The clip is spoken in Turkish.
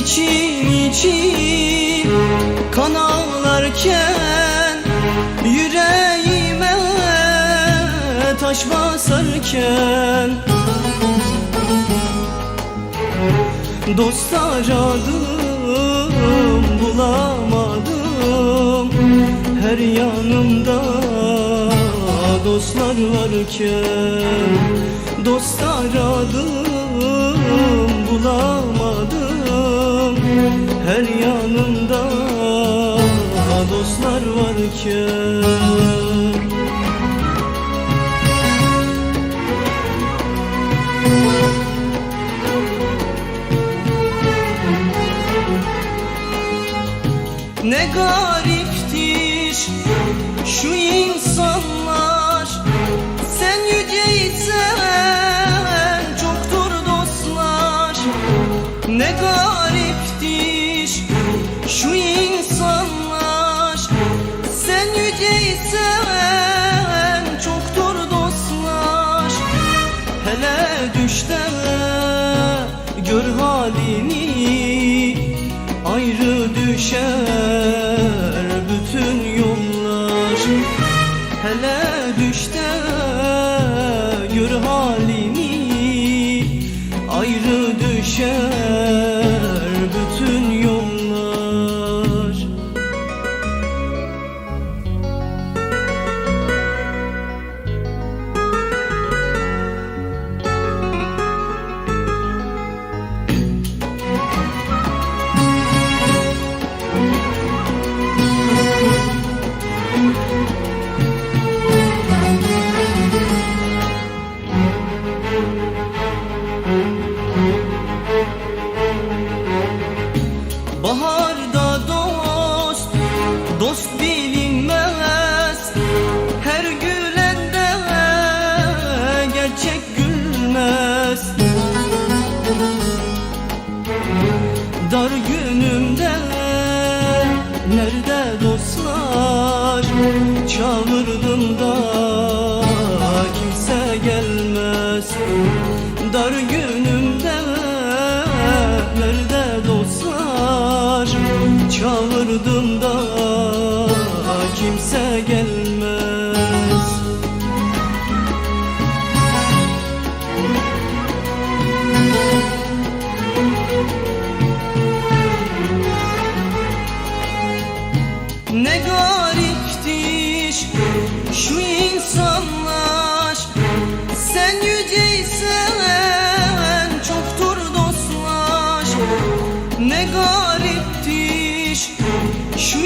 için kan ağlarken Yüreğime taş basarken. Dost aradım bulamadım Her yanımda dostlar varken. Dost aradım bulamadım Her yanımda dostlar varken. Ne gariptir şu insanlar düşer bütün yollar. Hele düşte dostlar şu insanlar Sen yüceysen çoktur dostlar. Ne gariptir şu